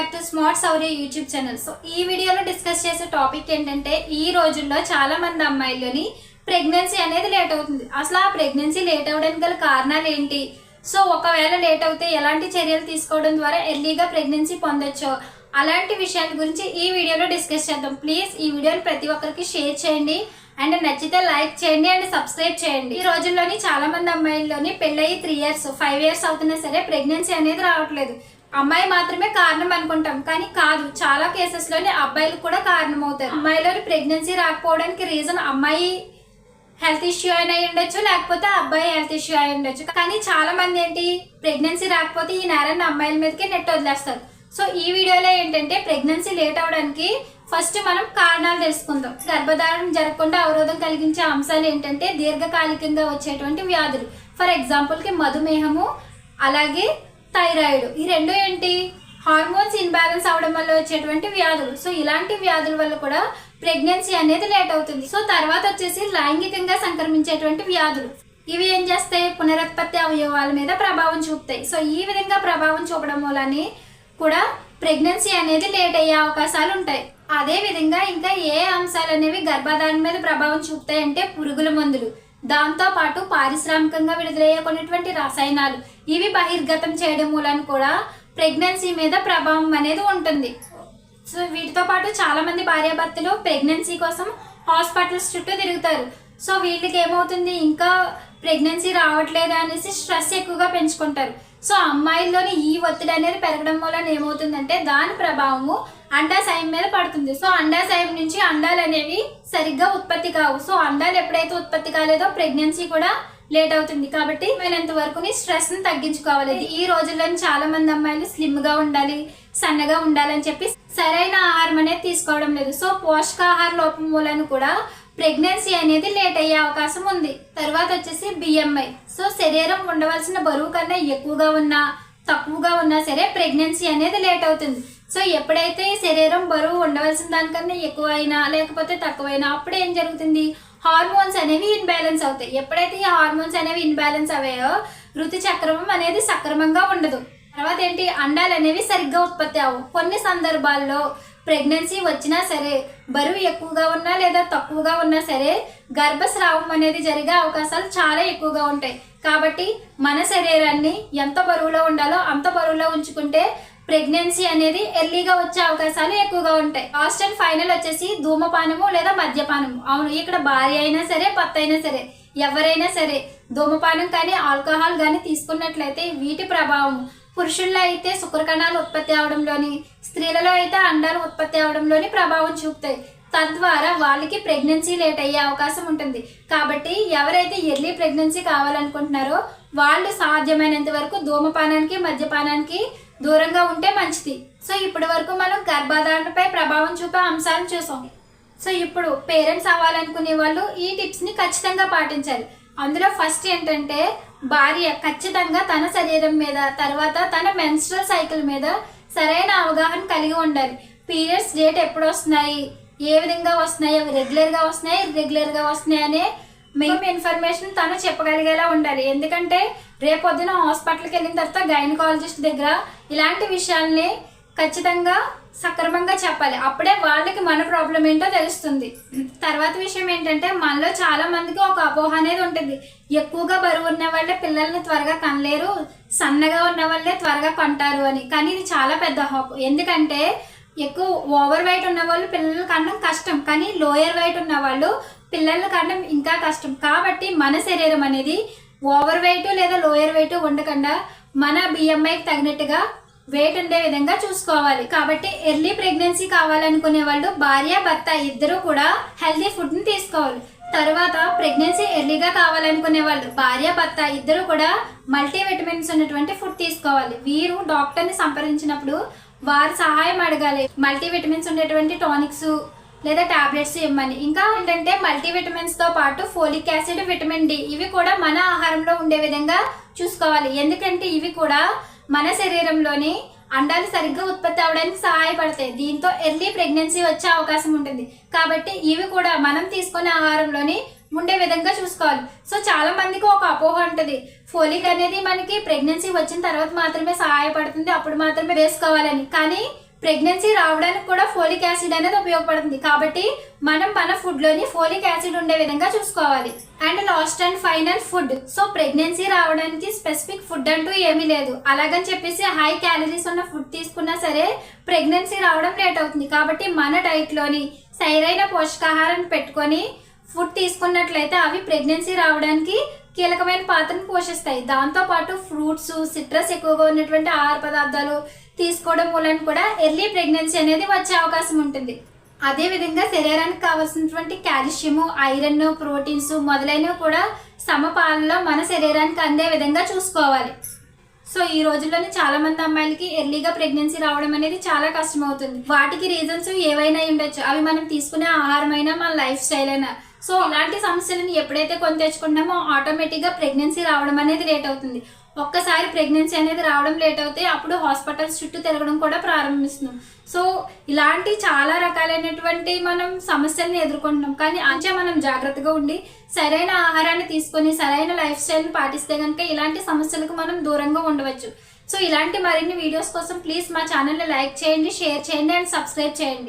Back to smart Sourya YouTube channel so ఈ వీడియోలో discuss చేసే టాపిక్ ఏంటంటే ఈ రోజుల్లో చాలా మంది అమ్మాయిల్లోని ప్రెగ్నెన్సీ అనేది లేట్ అవుతుంది. అసలు ఆ ప్రెగ్నెన్సీ లేట్ అవ్వడానికి గల కారణాలు ఏంటి? సో ఒకవేళ లేట్ అవుతే ఎలాంటి చర్యలు తీసుకోవడం ద్వారా ఎర్లీగా ప్రెగ్నెన్సీ పొందొచ్చో? అలాంటి విషయాల గురించి ఈ వీడియోలో డిస్కస్ చేద్దాం. ప్లీజ్ ఈ వీడియోని ప్రతి ఒక్కరికి షేర్ చేయండి. అండ్ నచ్చితే లైక్ చేయండి అండ్ సబ్స్క్రైబ్ చేయండి. ఈ రోజుల్లోని చాలా మంది అమ్మాయిల్లోని పెళ్ళయి త్రీ ఇయర్స్ ఫైవ్ ఇయర్స్ అవుతున్నా సరే ప్రెగ్నెన్సీ అనేది రావట్లేదు. అమ్మాయి మాత్రమే కారణం అనుకుంటాం. కానీ కాదు చాలా కేసెస్లోని అబ్బాయిలు కూడా కారణం అవుతారు. అమ్మాయిలోని ప్రెగ్నెన్సీ రాకపోవడానికి రీజన్ అమ్మాయి హెల్త్ ఇష్యూ అయినా అయి ఉండొచ్చు లేకపోతే అబ్బాయి హెల్త్ ఇష్యూ అయి ఉండొచ్చు. కానీ చాలా మంది ఏంటి ప్రెగ్నెన్సీ రాకపోతే ఈ నేరాన్ని అమ్మాయిల మీదకే నెట్ వదిలేస్తారు. సో ఈ వీడియోలో ఏంటంటే ప్రెగ్నెన్సీ లేట్ అవడానికి ఫస్ట్ మనం కారణాలు తెలుసుకుందాం. గర్భధారణ జరగకుండా అవరోధం కలిగించే అంశాలు ఏంటంటే దీర్ఘకాలికంగా వచ్చేటువంటి వ్యాధులు. ఫర్ ఎగ్జాంపుల్కి మధుమేహము అలాగే థైరాయిడ్. ఈ రెండు ఏంటి? హార్మోన్స్ ఇన్బ్యాలెన్స్ అవడం వల్ల వచ్చేటువంటి వ్యాధులు. సో ఇలాంటి వ్యాధుల వల్ల కూడా ప్రెగ్నెన్సీ అనేది లేట్ అవుతుంది. సో తర్వాత వచ్చేసి లైంగికంగా సంక్రమించేటువంటి వ్యాధులు. ఇవి ఏం చేస్తాయి? పునరుత్పత్తి అవయవాల మీద ప్రభావం చూపుతాయి. సో ఈ విధంగా ప్రభావం చూపడం వల్లనే కూడా ప్రెగ్నెన్సీ అనేది లేట్ అయ్యే అవకాశాలు ఉంటాయి. అదే విధంగా ఇంకా ఏ అంశాలు అనేవి గర్భధారణ మీద ప్రభావం చూపుతాయి అంటే పురుగుల మందులు. దాంతోపాటు పారిశ్రామికంగా విడుదలయ్యే కొన్నిటువంటి రసాయనాలు ఇవి బహిర్గతం చేయడం మూలన కూడా ప్రెగ్నెన్సీ మీద ప్రభావం అనేది ఉంటుంది. సో వీటితో పాటు చాలామంది భార్యాభర్తలు ప్రెగ్నెన్సీ కోసం హాస్పిటల్స్ చుట్టూ తిరుగుతారు. సో వీళ్ళకి ఏమవుతుంది? ఇంకా ప్రెగ్నెన్సీ రావట్లేదు అనేసి స్ట్రెస్ ఎక్కువగా పెంచుకుంటారు. సో అమ్మాయిల్లోని ఈ ఒత్తిడి అనేది పెరగడం వలన ఏమవుతుందంటే దాని ప్రభావము అండాశయం మీద పడుతుంది. సో అండాశయం నుంచి అండాలు అనేవి సరిగ్గా ఉత్పత్తి కావు. సో అండాలు ఎప్పుడైతే ఉత్పత్తి కాలేదో ప్రెగ్నెన్సీ కూడా లేట్ అవుతుంది. కాబట్టి అయినంత వరకు స్ట్రెస్ని తగ్గించుకోవాలి. ఈ రోజుల్లో చాలా మంది అమ్మాయిలు స్లిమ్గా ఉండాలి సన్నగా ఉండాలని చెప్పి సరైన ఆహారం అనేది తీసుకోవడం లేదు. సో పోషకాహార లోపం మూలన కూడా ప్రెగ్నెన్సీ అనేది లేట్ అయ్యే అవకాశం ఉంది. తర్వాత వచ్చేసి బిఎంఐ సో శరీరం ఉండవలసిన బరువు కన్నా ఎక్కువగా ఉన్నా తక్కువగా ఉన్నా సరే ప్రెగ్నెన్సీ అనేది లేట్ అవుతుంది. సో ఎప్పుడైతే శరీరం బరువు ఉండవలసిన దానికన్నా ఎక్కువైనా లేకపోతే తక్కువైనా అప్పుడు ఏం జరుగుతుంది? హార్మోన్స్ అనేవి ఇన్బ్యాలెన్స్ అవుతాయి. ఎప్పుడైతే ఈ హార్మోన్స్ అనేవి ఇన్బ్యాలెన్స్ అయ్యాయో ఋతు చక్రమం అనేది సక్రమంగా ఉండదు. తర్వాత ఏంటి? అండాలు అనేవి సరిగ్గా ఉత్పత్తి అవ్వవు. కొన్ని సందర్భాల్లో ప్రెగ్నెన్సీ వచ్చినా సరే బరువు ఎక్కువగా ఉన్నా లేదా తక్కువగా ఉన్నా సరే గర్భస్రావం అనేది జరిగే అవకాశాలు చాలా ఎక్కువగా ఉంటాయి. కాబట్టి మన శరీరాన్ని ఎంత బరువులో ఉండాలో అంత బరువులో ఉంచుకుంటే ప్రెగ్నెన్సీ అనేది ఎర్లీగా వచ్చే అవకాశాలు ఎక్కువగా ఉంటాయి. లాస్ట్ అండ్ ఫైనల్ వచ్చేసి ధూమపానము లేదా మద్యపానము. అవును ఇక్కడ భార్య అయినా సరే భర్త అయినా సరే ఎవరైనా సరే ధూమపానం కానీ ఆల్కహాల్ కానీ తీసుకున్నట్లయితే వీటి ప్రభావం పురుషుల్లో అయితే శుక్రకణాలు ఉత్పత్తి అవడంలోని స్త్రీలలో అయితే అండాలు ఉత్పత్తి అవడంలోని ప్రభావం చూపుతాయి. తద్వారా వాళ్ళకి ప్రెగ్నెన్సీ లేట్ అయ్యే అవకాశం ఉంటుంది. కాబట్టి ఎవరైతే ఎర్లీ ప్రెగ్నెన్సీ కావాలనుకుంటున్నారో వాళ్ళు సాధ్యమైనంత వరకు ధూమపానానికి మద్యపానానికి దూరంగా ఉంటే మంచిది. సో ఇప్పటి వరకు మనం గర్భధారణపై ప్రభావం చూపే అంశాలను చూసాం. సో ఇప్పుడు పేరెంట్స్ అవ్వాలనుకునే వాళ్ళు ఈ టిప్స్ని ఖచ్చితంగా పాటించాలి. అందులో ఫస్ట్ ఏంటంటే భార్య ఖచ్చితంగా తన శరీరం మీద తర్వాత తన మెన్స్ట్రల్ సైకిల్ మీద సరైన అవగాహన కలిగి ఉండాలి. పీరియడ్స్ డేట్ ఎప్పుడు వస్తున్నాయి? ఏ విధంగా వస్తున్నాయి? అవి రెగ్యులర్గా వస్తున్నాయి? రెగ్యులర్గా వస్తున్నాయి అనే మెయిన్ ఇన్ఫర్మేషన్ తను చెప్పగలిగేలా ఉండాలి. ఎందుకంటే రేపొద్దున హాస్పిటల్కి వెళ్ళిన తర్వాత గైనకాలజిస్ట్ దగ్గర ఇలాంటి విషయాల్ని ఖచ్చితంగా సక్రమంగా చెప్పాలి. అప్పుడే వాళ్ళకి మన ప్రాబ్లం ఏంటో తెలుస్తుంది. తర్వాత విషయం ఏంటంటే మనలో చాలా మందికి ఒక అపోహ అనేది ఉంటుంది. ఎక్కువగా బరువు ఉన్న వాళ్ళే పిల్లల్ని త్వరగా కనలేరు సన్నగా ఉన్న వాళ్ళే త్వరగా కొంటారు అని. కానీ ఇది చాలా పెద్ద హాప్. ఎందుకంటే ఎక్కువ ఓవర్ వెయిట్ ఉన్న వాళ్ళు పిల్లలు కనడం కష్టం. కానీ లోయర్ వెయిట్ ఉన్న వాళ్ళు పిల్లలు కనడం ఇంకా కష్టం. కాబట్టి మన శరీరం అనేది ఓవర్ వెయిట్ లేదా లోయర్ వెయిట్ ఉండకుండా మన బిఎంఐకి తగినట్టుగా వెయిట్ ఉండే విధంగా చూసుకోవాలి. కాబట్టి ఎర్లీ ప్రెగ్నెన్సీ కావాలనుకునే వాళ్ళు భార్య భర్త ఇద్దరు కూడా హెల్తీ ఫుడ్ని తీసుకోవాలి. తర్వాత ప్రెగ్నెన్సీ ఎర్లీగా కావాలనుకునే వాళ్ళు భార్య భర్త ఇద్దరు కూడా మల్టీ విటమిన్స్ ఉన్నటువంటి ఫుడ్ తీసుకోవాలి. వీరు డాక్టర్ని సంప్రదించినప్పుడు వారి సహాయం అడగాలి. మల్టీ విటమిన్స్ ఉండేటువంటి టానిక్స్ లేదా టాబ్లెట్స్ ఇవ్వమని. ఇంకా ఏంటంటే మల్టీ విటమిన్స్తో పాటు ఫోలిక్ యాసిడ్ విటమిన్ డి ఇవి కూడా మన ఆహారంలో ఉండే విధంగా చూసుకోవాలి. ఎందుకంటే ఇవి కూడా మన శరీరంలోని అండాలు సరిగ్గా ఉత్పత్తి అవడానికి సహాయపడతాయి. దీంతో ఎర్లీ ప్రెగ్నెన్సీ వచ్చే అవకాశం ఉంటుంది. కాబట్టి ఇవి కూడా మనం తీసుకునే ఆహారంలోని ఉండే విధంగా చూసుకోవాలి. సో చాలా మందికి ఒక అపోహ ఉంటుంది. ఫోలిక్ అనేది మనకి ప్రెగ్నెన్సీ వచ్చిన తర్వాత మాత్రమే సహాయపడుతుంది. అప్పుడు మాత్రమే వేసుకోవాలని. కానీ ప్రెగ్నెన్సీ రావడానికి కూడా ఫోలిక్ యాసిడ్ అనేది ఉపయోగపడుతుంది. కాబట్టి మనం మన ఫుడ్లోని ఫోలిక్ యాసిడ్ ఉండే విధంగా చూసుకోవాలి. And last and final food. So pregnancy రావడానికి స్పెసిఫిక్ ఫుడ్ అంటూ ఏమీ లేదు. అలాగని చెప్పేసి హై క్యాలరీస్ ఉన్న ఫుడ్ తీసుకున్నా సరే ప్రెగ్నెన్సీ రావడం లేట్ అవుతుంది. కాబట్టి మన డైట్లోని సరైన పోషకాహారాన్ని పెట్టుకొని ఫుడ్ తీసుకున్నట్లయితే అవి ప్రెగ్నెన్సీ రావడానికి కీలకమైన పాత్రను పోషిస్తాయి. దాంతో పాటు ఫ్రూట్స్ సిట్రస్ ఎక్కువగా ఉన్నటువంటి ఆహార పదార్థాలు తీసుకోవడం వలన కూడా ఎర్లీ ప్రెగ్నెన్సీ అనేది వచ్చే అవకాశం ఉంటుంది. అదే విధంగా శరీరానికి కావాల్సినటువంటి కాల్షియము ఐరన్ ప్రోటీన్స్ మొదలైనవి కూడా సమపాలలో మన శరీరానికి అందే విధంగా చూసుకోవాలి. సో ఈ రోజుల్లోనే చాలా మంది అమ్మాయిలకి ఎర్లీగా ప్రెగ్నెన్సీ రావడం అనేది చాలా కష్టం అవుతుంది వాటికి రీజన్స్ ఏవైనా ఉండొచ్చు. అవి మనం తీసుకునే ఆహారమైనా మన లైఫ్ స్టైల్ అయినా. సో ఇలాంటి సమస్యలను ఎప్పుడైతే కొని తెచ్చుకుంటామో ఆటోమేటిక్గా ప్రెగ్నెన్సీ రావడం అనేది లేట్ అవుతుంది. ఒక్కసారి ప్రెగ్నెన్సీ అనేది రావడం లేట్ అవుతే అప్పుడు హాస్పిటల్స్ చుట్టూ తిరగడం కూడా ప్రారంభిస్తున్నాం సో ఇలాంటి చాలా రకాలైనటువంటి మనం సమస్యల్ని ఎదుర్కొంటున్నాం. కానీ అంచే మనం జాగ్రత్తగా ఉండి సరైన ఆహారాన్ని తీసుకొని సరైన లైఫ్ స్టైల్ని పాటిస్తే కనుక ఇలాంటి సమస్యలకు మనం దూరంగా ఉండవచ్చు. సో ఇలాంటి మరిన్ని వీడియోస్ కోసం ప్లీజ్ మా ఛానల్ని లైక్ చేయండి షేర్ చేయండి అండ్ సబ్స్క్రైబ్ చేయండి.